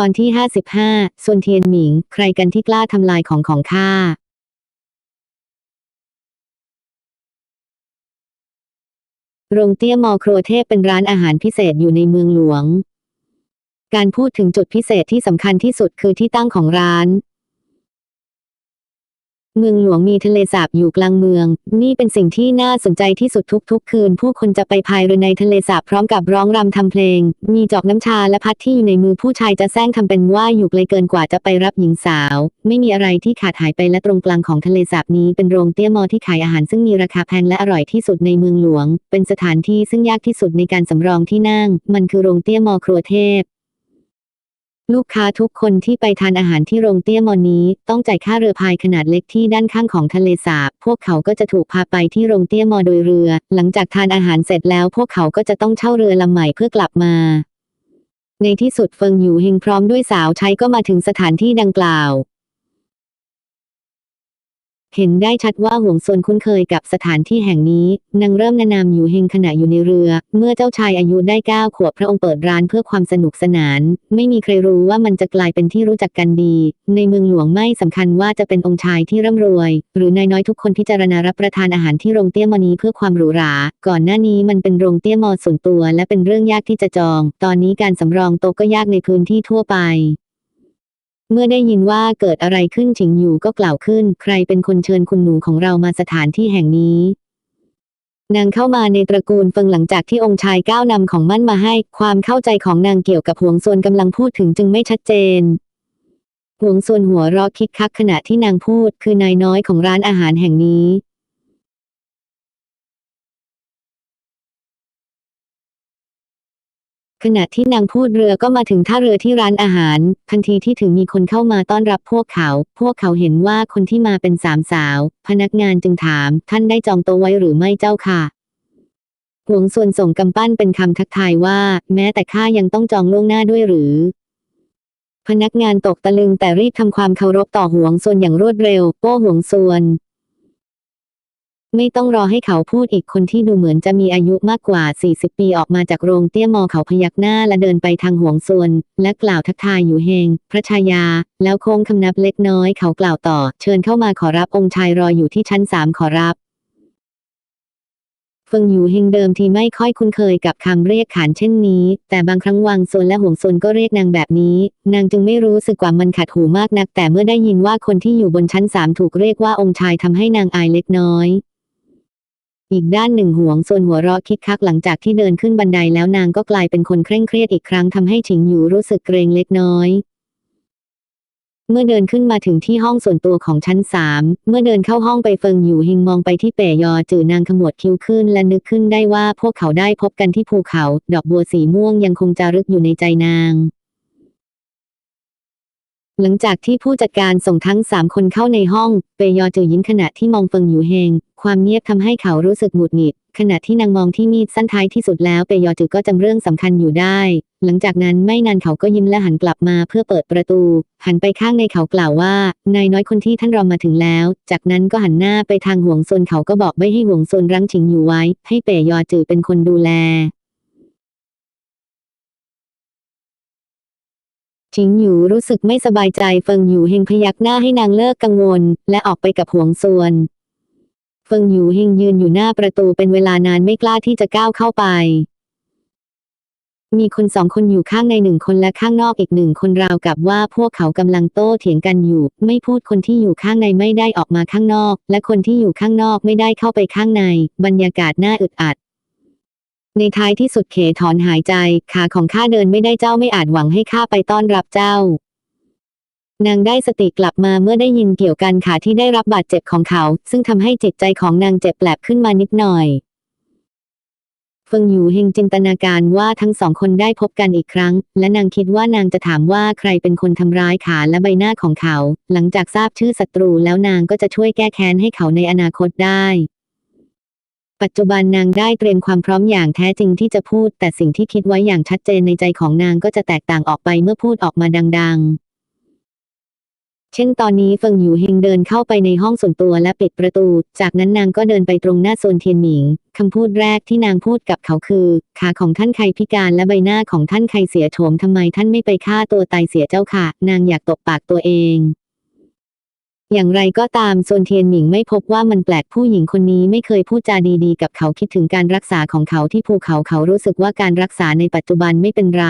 ตอนที่ห้าสิบห้าส่วนเทียนหมิง ใครกันที่กล้าทำลายของของข้า โรงเตี้ยมอโครเทพเป็นร้านอาหารพิเศษอยู่ในเมืองหลวง การพูดถึงจุดพิเศษที่สำคัญที่สุดคือที่ตั้งของร้าน เมืองหลวงมีทะเลสาบอยู่กลางเมือง นี่เป็นสิ่งที่น่าสนใจที่สุดทุกๆ คืน ผู้คนจะไปพายเรือในทะเลสาบพร้อมกับร้องรำทำเพลง มีจอกน้ำชาและพัดที่อยู่ในมือผู้ชายจะแซงทำเป็นว่าอยู่ไกลเกินกว่าจะไปรับหญิงสาว ไม่มีอะไรที่ขาดหายไปและตรงกลางของทะเลสาบนี้เป็นโรงเตี้ยมอที่ขายอาหารซึ่งมีราคาแพงและอร่อยที่สุดในเมืองหลวง เป็นสถานที่ซึ่งยากที่สุดในการสำรองที่นั่ง มันคือโรงเตี้ยมอครัวเทพ ลูกค้าทุกคนที่ไปทานอาหารที่โรงเตี้ยมอนี้ ต้องจ่ายค่าเรือพายขนาดเล็กที่ด้านข้างของทะเลสาบ พวกเขาก็จะถูกพาไปที่โรงเตี้ยมอโดยเรือ หลังจากทานอาหารเสร็จแล้ว พวกเขาก็จะต้องเช่าเรือลำใหม่เพื่อกลับมา ในที่สุดเฟิงอยู่เฮงพร้อมด้วยสาวใช้ก็มาถึงสถานที่ดังกล่าว เห็นได้ชัดว่าห่วงซวนคุ้นเคยกับสถานที่แห่งนี้นางเริ่มแนะนำอยู่เฮงขณะอยู่ในเรือ เมื่อเจ้าชายอายุได้เก้าขวบพระองค์เปิดร้านเพื่อความสนุกสนาน ไม่มีใครรู้ว่ามันจะกลายเป็นที่รู้จักกันดี ในเมืองหลวงไม่สำคัญว่าจะเป็นองค์ชายที่ร่ำรวย หรือนายน้อยทุกคนพิจารณารับประทานอาหารที่โรงเตี้ยมอนี้เพื่อความหรูหรา ก่อนหน้านี้มันเป็นโรงเตี้ยมอส่วนตัว และเป็นเรื่องยากที่จะจอง ตอนนี้การสำรองโต๊ะก็ยากในพื้นที่ทั่วไป เมื่อได้ยินว่าเกิดอะไรขึ้นฉิงอยู่ก็กล่าวขึ้น ใครเป็นคนเชิญคุณหนูของเรามาสถานที่แห่งนี้ นางเข้ามาในตระกูลเฟิงหลังจากที่องค์ชายก้าวนำของมั่นมาให้ ความเข้าใจของนางเกี่ยวกับห่วงส่วนกำลังพูดถึงจึงไม่ชัดเจนห่วงส่วนหัวเราะคิกคักขณะที่นางพูดคือนายน้อยของร้านอาหารแห่งนี้ ขณะที่นางพูดเรือก็มาถึงท่าเรือที่ร้านอาหาร ทันทีที่ถึงมีคนเข้ามาต้อนรับพวกเขา พวกเขาเห็นว่าคนที่มาเป็นสามสาว พนักงานจึงถาม ท่านได้จองโต๊ะไว้หรือไม่เจ้าค่ะหวงส่วนส่งกำปั้นเป็นคำทักทายว่า แม้แต่ข้ายังต้องจองล่วงหน้าด้วยหรือ พนักงานตกตะลึงแต่รีบทำความเคารพต่อหวงส่วนอย่างรวดเร็ว โป้หวงส่วน ไม่ต้องรอให้เขาพูดอีกคนที่ดูเหมือนจะมีอายุมากกว่า 40 ปีออกมาจากโรงเตี้ยมอเขาพยักหน้าและเดินไปทางหวงส่วน และกล่าวทักทายอยู่เฮง พระชายา แล้วโค้งคำนับเล็กน้อยเขากล่าวต่อ เชิญเข้ามาขอรับองค์ชายรออยู่ที่ชั้นสามขอรับเฟิงอยู่เฮงเดิมทีไม่ค่อยคุ้นเคยกับคำเรียกขานเช่นนี้ แต่บางครั้งวางซนและห่วงซนก็เรียกนางแบบนี้ นางจึงไม่รู้สึกว่ามันขัดหูมากนัก แต่เมื่อได้ยินว่าคนที่อยู่บนชั้นสามถูกเรียกว่าองค์ชายทำให้นางอายเล็กน้อย อีกด้านหนึ่งห่วงซนหัวเราะคิกคักหลังจากที่เดินขึ้นบันไดแล้วนางก็กลายเป็นคนเคร่งเครียดอีกครั้งทำให้ฉิงอยู่รู้สึกเกรงเล็กน้อย เมื่อเดินขึ้นมาถึงที่ห้องส่วนตัวของชั้นสามเมื่อเดินเข้าห้องไปเฟิงอยู่หิงมองไปที่เป๋ยอจือนางขมวดคิ้วขึ้นและนึกขึ้นได้ว่าพวกเขาได้พบกันที่ภูเขา ดอกบัวสีม่วงยังคงจารึกอยู่ในใจนาง หลังจากที่ผู้จัดการส่งทั้งสามคนเข้าในห้อง เปยอจือยิ้มขณะที่มองเฟิงอยู่เฮง ความเงียบทำให้เขารู้สึกหงุดหงิด ขณะที่นางมองที่มีดสั้นท้ายที่สุดแล้ว เปยอจือก็จำเรื่องสำคัญอยู่ได้ หลังจากนั้นไม่นานเขาก็ยิ้มและหันกลับมาเพื่อเปิดประตู หันไปข้างในเขากล่าวว่านายน้อยคนที่ท่านรอมาถึงแล้ว จากนั้นก็หันหน้าไปทางห่วงซนเขาก็บอกไม่ให้ห่วงซนรั้งชิงอยู่ไว้ ให้เปยอจือเป็นคนดูแล ชิงอยู่รู้สึกไม่สบายใจเฟิงอยู่เฮงพยักหน้าให้นางเลิกกังวล และออกไปกับห่วงส่วน เฟิงอยู่เฮงยืนอยู่หน้าประตูเป็นเวลานานไม่กล้าที่จะก้าวเข้าไป มีคนสองคนอยู่ข้างในหนึ่งคนและข้างนอกอีกหนึ่งคนราวกับว่าพวกเขากำลังโต้เถียงกันอยู่ ไม่พูดคนที่อยู่ข้างในไม่ได้ออกมาข้างนอก และคนที่อยู่ข้างนอกไม่ได้เข้าไปข้างใน บรรยากาศน่าอึดอัด ในท้ายที่สุดเขถอนหายใจ ขาของข้าเดินไม่ได้เจ้าไม่อาจหวังให้ข้าไปต้อนรับเจ้า นางได้สติกลับมาเมื่อได้ยินเกี่ยวกันขาที่ได้รับบาดเจ็บของเขา ซึ่งทำให้จิตใจของนางเจ็บแปลบขึ้นมานิดหน่อยเฟิงอยู่เฮงจินตนาการว่าทั้งสองคนได้พบกันอีกครั้ง และนางคิดว่านางจะถามว่าใครเป็นคนทำร้ายขาและใบหน้าของเขา หลังจากทราบชื่อศัตรูแล้วนางก็จะช่วยแก้แค้นให้เขาในอนาคตได้ ปัจจุบันนางได้เตรียมความพร้อมอย่างแท้จริงที่จะพูด แต่สิ่งที่คิดไว้อย่างชัดเจนในใจของนางก็จะแตกต่างออกไปเมื่อพูดออกมาดัง ๆ เช่นตอนนี้เฟิงหยูเฮงเดินเข้าไปในห้องส่วนตัวและปิดประตู จากนั้นนางก็เดินไปตรงหน้าโซนเทียนหมิงคำพูดแรกที่นางพูดกับเขาคือ ขาของท่านใครพิการและใบหน้าของท่านใครเสียโฉมทำไมท่านไม่ไปฆ่าตัวตายเสียเจ้าค่ะ นางอยากตบปากตัวเอง อย่างไรก็ตามโซนเทียนหมิงไม่พบว่ามันแปลกผู้หญิงคนนี้ไม่เคยพูดจาดีๆ กับเขาคิดถึงการรักษาของเขาที่ภูเขาเขารู้สึกว่าการรักษาในปัจจุบันไม่เป็นไร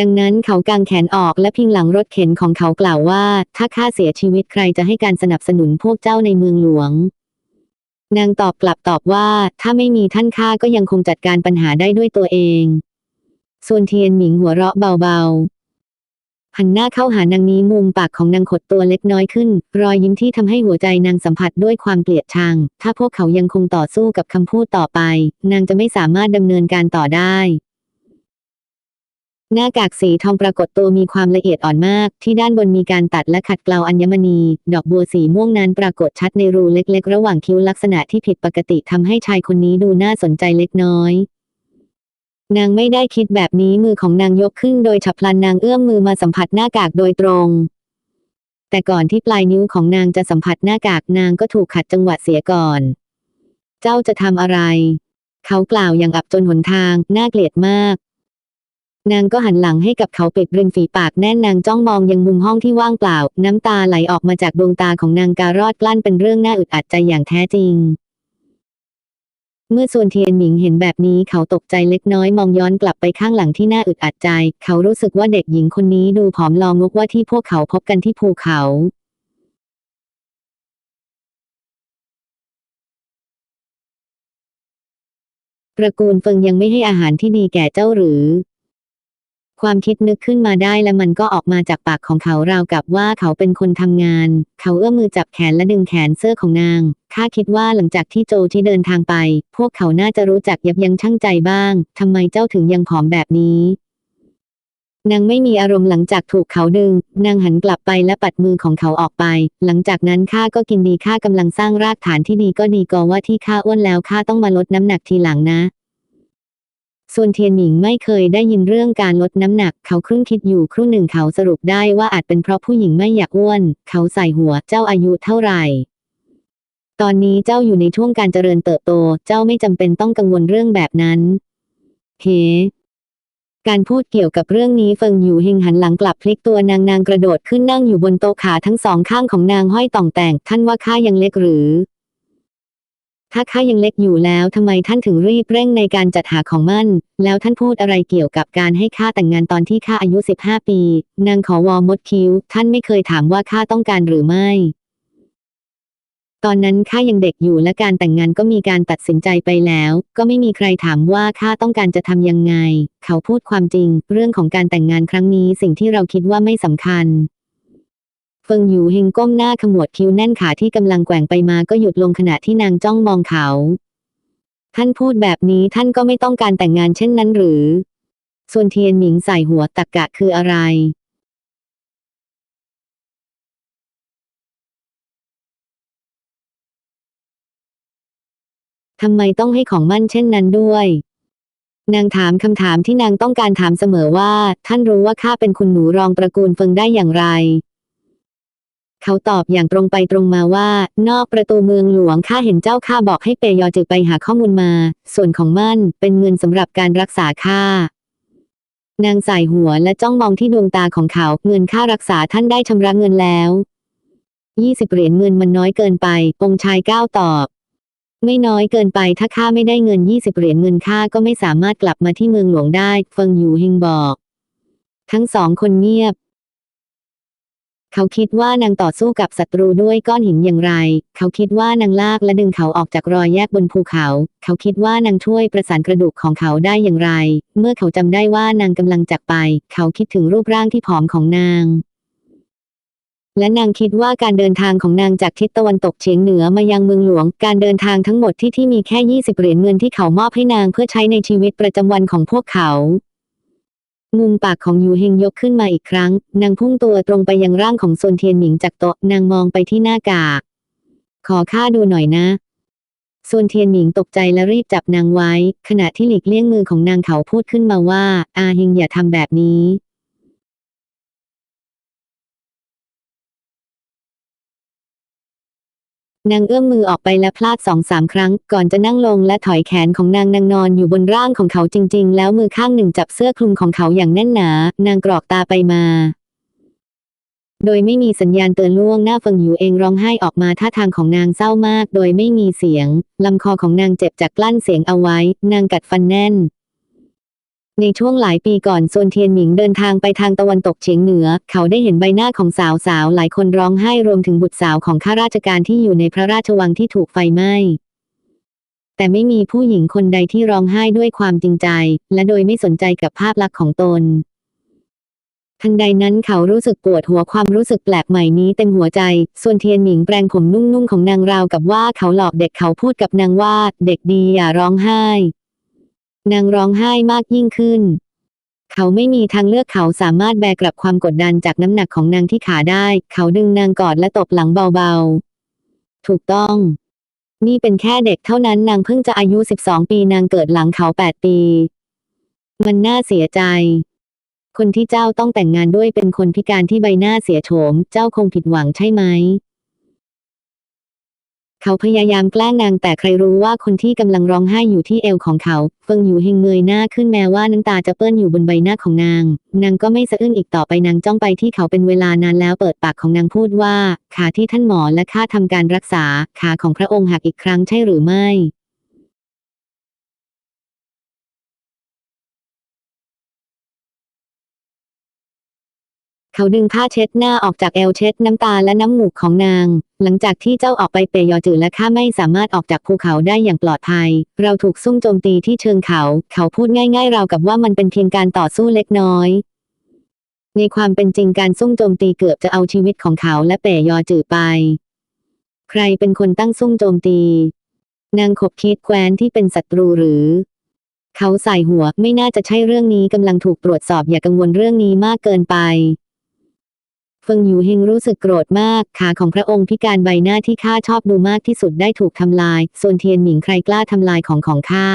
ดังนั้นเขากางแขนออกและพิงหลังรถเข็นของเขากล่าวว่า ถ้าข้าเสียชีวิตใครจะให้การสนับสนุนพวกเจ้าในเมืองหลวง นางตอบกลับตอบว่า ถ้าไม่มีท่านข้าก็ยังคงจัดการปัญหาได้ด้วยตัวเองส่วนเทียนหมิงหัวเราะเบาๆ หันหน้าเข้าหานางนี้มุมปากของนางขดตัวเล็กน้อยขึ้น รอยยิ้มที่ทำให้หัวใจนางสัมผัสด้วยความเกลียดชัง ถ้าพวกเขายังคงต่อสู้กับคำพูดต่อไป นางจะไม่สามารถดำเนินการต่อได้ หน้ากากสีทองปรากฏตัวมีความละเอียดอ่อนมาก ที่ด้านบนมีการตัดและขัดเกลาอัญมณี ดอกบัวสีม่วงนั้นปรากฏชัดในรูเล็ก ๆ ระหว่างคิ้วลักษณะที่ผิดปกติทำให้ชายคนนี้ดูน่าสนใจเล็กน้อย นางไม่ได้คิดแบบนี้มือของนางยกขึ้นโดยฉับพลันนางเอื้อมมือมาสัมผัสหน้ากากโดยตรง แต่ก่อนที่ปลายนิ้วของนางจะสัมผัสหน้ากากนางก็ถูกขัดจังหวะเสียก่อน เจ้าจะทำอะไร เขากล่าวอย่างอับจนหนทาง น่าเกลียดมาก นางก็หันหลังให้กับเขาปิดริมฝีปากแน่นนางจ้องมองยังมุมห้องที่ว่างเปล่า น้ำตาไหลออกมาจากดวงตาของนางการอดกลั้นเป็นเรื่องน่าอึดอัดใจอย่างแท้จริง เมื่อส่วนเทียนหมิงเห็นแบบนี้เขาตกใจเล็กน้อยมองย้อนกลับไปข้างหลังที่น่าอึดอัดใจ เขารู้สึกว่าเด็กหญิงคนนี้ดูผอมลองงกว่าที่พวกเขาพบกันที่ภูเขา ตระกูลเฟิงยังไม่ให้อาหารที่ดีแก่เจ้าหรือ ความคิดนึกขึ้นมาได้และมันก็ออกมาจากปากของเขาราวกับว่าเขาเป็นคนทำงาน เขาเอื้อมมือจับแขนและดึงแขนเสื้อของนางข้าคิดว่าหลังจากที่โจที่เดินทางไป พวกเขาน่าจะรู้จักยับยั้งชั่งใจบ้างทำไมเจ้าถึงยังผอมแบบนี้นางไม่มีอารมณ์หลังจากถูกเขาดึง นางหันกลับไปและปัดมือของเขาออกไป หลังจากนั้นข้าก็กินดีข้ากำลังสร้างรากฐานที่ดีก็ดีก็ว่าที่ข้าอ้วนแล้วข้าต้องมาลดน้ำหนักทีหลังนะ ส่วนเทียนหมิงไม่เคยได้ยินเรื่องการลดน้ำหนัก เขาครึ่งคิดอยู่ครู่หนึ่งเขาสรุปได้ว่าอาจเป็นเพราะผู้หญิงไม่อยากอ้วน เขาใส่หัวเจ้าอายุเท่าไหร่ ตอนนี้เจ้าอยู่ในช่วงการเจริญเติบโต เจ้าไม่จำเป็นต้องกังวลเรื่องแบบนั้นเฮการพูดเกี่ยวกับเรื่องนี้เฟิงอยู่เฮงหันหลังกลับพลิกตัวนางนางกระโดดขึ้นนั่งอยู่บนโต๊ะขาทั้งสองข้างของนางห้อยต่องแต่ง ท่านว่าข้ายังเล็กหรือ ถ้าข้ายังเล็กอยู่แล้วทำไมท่านถึงรีบเร่งในการจัดหาของมั่น แล้วท่านพูดอะไรเกี่ยวกับการให้ข้าแต่งงานตอนที่ข้าอายุ 15 ปี นางขอวอมดคิ้ว ท่านไม่เคยถามว่าข้าต้องการหรือไม่ ตอนนั้นข้ายังเด็กอยู่และการแต่งงานก็มีการตัดสินใจไปแล้ว ก็ไม่มีใครถามว่าข้าต้องการจะทำยังไง เขาพูดความจริง เรื่องของการแต่งงานครั้งนี้สิ่งที่เราคิดว่าไม่สำคัญ เฟิงอยู่เฮงก้มหน้าขมวดคิ้วแน่นขาที่กำลังแกว่งไปมาก็หยุดลงขณะที่นางจ้องมองเขา ท่านพูดแบบนี้ท่านก็ไม่ต้องการแต่งงานเช่นนั้นหรือ ส่วนเทียนหมิงใส่หัวตักกะคืออะไร ทำไมต้องให้ของมั่นเช่นนั้นด้วยนางถามคำถามที่นางต้องการถามเสมอว่า ท่านรู้ว่าข้าเป็นคุณหนูรองตระกูลเฟิงได้อย่างไร เขาตอบอย่างตรงไปตรงมาว่า นอกประตูเมืองหลวงข้าเห็นเจ้าข้าบอกให้เปยอจือไปหาข้อมูลมา ส่วนของมั่นเป็นเงินสำหรับการรักษาข้านางใส่หัวและจ้องมองที่ดวงตาของเขา เงินค่ารักษาท่านได้ชำระเงินแล้วยี่สิบเหรียญเงินมันน้อยเกินไป องค์ชายก้าวตอบ ไม่น้อยเกินไปถ้าข้าไม่ได้เงินยี่สิบเหรียญเงินข้าก็ไม่สามารถกลับมาที่เมืองหลวงได้ เฟิงอยู่เฮงบอก ทั้งสองคนเงียบ เขาคิดว่านางต่อสู้กับศัตรูด้วยก้อนหินอย่างไร เขาคิดว่านางลากและดึงเขาออกจากรอยแยกบนภูเขา เขาคิดว่านางช่วยประสานกระดูกของเขาได้อย่างไร เมื่อเขาจำได้ว่านางกำลังจากไป เขาคิดถึงรูปร่างที่ผอมของนางและนางคิดว่าการเดินทางของนางจากทิศตะวันตกเฉียงเหนือมายังเมืองหลวง การเดินทางทั้งหมดที่ที่มีแค่ 20 เหรียญเงินที่เขามอบให้นางเพื่อใช้ในชีวิตประจำวันของพวกเขา มุมปากของยูเฮงยกขึ้นมาอีกครั้ง นางพุ่งตัวตรงไปยังร่างของซวนเทียนหมิงจากโต๊ะนางมองไปที่หน้ากาก ขอข้าดูหน่อยนะส่วนเทียนหมิงตกใจและรีบจับนางไว้ ขณะที่หลีกเลี่ยงมือของนางเขาพูดขึ้นมาว่า อาเฮงอย่าทำแบบนี้ นางเอื้อมมือออกไปและพลาดสองสามครั้ง ก่อนจะนั่งลงและถอยแขนของนางนางนอนอยู่บนร่างของเขาจริง ๆ แล้วมือข้างหนึ่งจับเสื้อคลุมของเขาอย่างแน่นหนา นางกรอกตาไปมา โดยไม่มีสัญญาณเตือนล่วงหน้าเฟิงอยู่เองร้องไห้ออกมาท่าทางของนางเศร้ามาก โดยไม่มีเสียงลำคอของนางเจ็บจากกลั้นเสียงเอาไว้ นางกัดฟันแน่น ในช่วงหลายปีก่อนซวนเทียนหมิงเดินทางไปทางตะวันตกเฉียงเหนือ เขาได้เห็นใบหน้าของสาวสาวหลายคนร้องไห้รวมถึงบุตรสาวของข้าราชการที่อยู่ในพระราชวังที่ถูกไฟไหม้ แต่ไม่มีผู้หญิงคนใดที่ร้องไห้ด้วยความจริงใจ และโดยไม่สนใจกับภาพลักษณ์ของตน ทันใดนั้นเขารู้สึกปวดหัวความรู้สึกแปลกใหม่นี้เต็มหัวใจ ส่วนเทียนหมิงแปลงผมนุ่งๆของนางราวกับว่าเขาหลอกเด็กเขาพูดกับนางว่า เด็กดีอย่าร้องไห้ นางร้องไห้มากยิ่งขึ้น เขาไม่มีทางเลือกเขาสามารถแบกกลับความกดดันจากน้ำหนักของนางที่ขาได้ เขาดึงนางกอดและตบหลังเบาๆ ถูกต้อง นี่เป็นแค่เด็กเท่านั้นนางเพิ่งจะอายุ 12 ปีนางเกิดหลังเขา 8 ปี มันน่าเสียใจ คนที่เจ้าต้องแต่งงานด้วยเป็นคนพิการที่ใบหน้าเสียโฉม เจ้าคงผิดหวังใช่ไหม เขาพยายามแกล้งนางแต่ใครรู้ว่าคนที่กำลังร้องไห้อยู่ที่เอวของเขา เฟิงอยู่เฮงเงยหน้าขึ้นแม้ว่าน้ำตาจะเปื้อนอยู่บนใบหน้าของนาง นางก็ไม่สะอื้นอีกต่อไปนางจ้องไปที่เขาเป็นเวลานานแล้วเปิดปากของนางพูดว่า ขาที่ท่านหมอและข้าทำการรักษา ขาของพระองค์หักอีกครั้งใช่หรือไม่ เขาดึงผ้าเช็ดหน้าออกจากเอวเช็ดน้ำตาและน้ำมูกของนาง หลังจากที่เจ้าออกไปเปยอจือและข้าไม่สามารถออกจากภูเขาได้อย่างปลอดภัย เราถูกซุ่มโจมตีที่เชิงเขา เขาพูดง่ายๆเราวกับว่ามันเป็นเพียงการต่อสู้เล็กน้อย ในความเป็นจริงการซุ่มโจมตีเกือบจะเอาชีวิตของเขาและเปยอจือไป ใครเป็นคนตั้งซุ่มโจมตี นางขบคิดแคว้นที่เป็นศัตรูหรือเขาใส่หัวไม่น่าจะใช่เรื่องนี้กำลังถูกตรวจสอบอย่ากังวลเรื่องนี้มากเกินไป เฟิงอยู่เฮงรู้สึกโกรธมาก ขาของพระองค์พิการใบหน้าที่ข้าชอบดูมากที่สุดได้ถูกทำลาย ส่วนเทียนหมิงใครกล้าทำลายของของข้า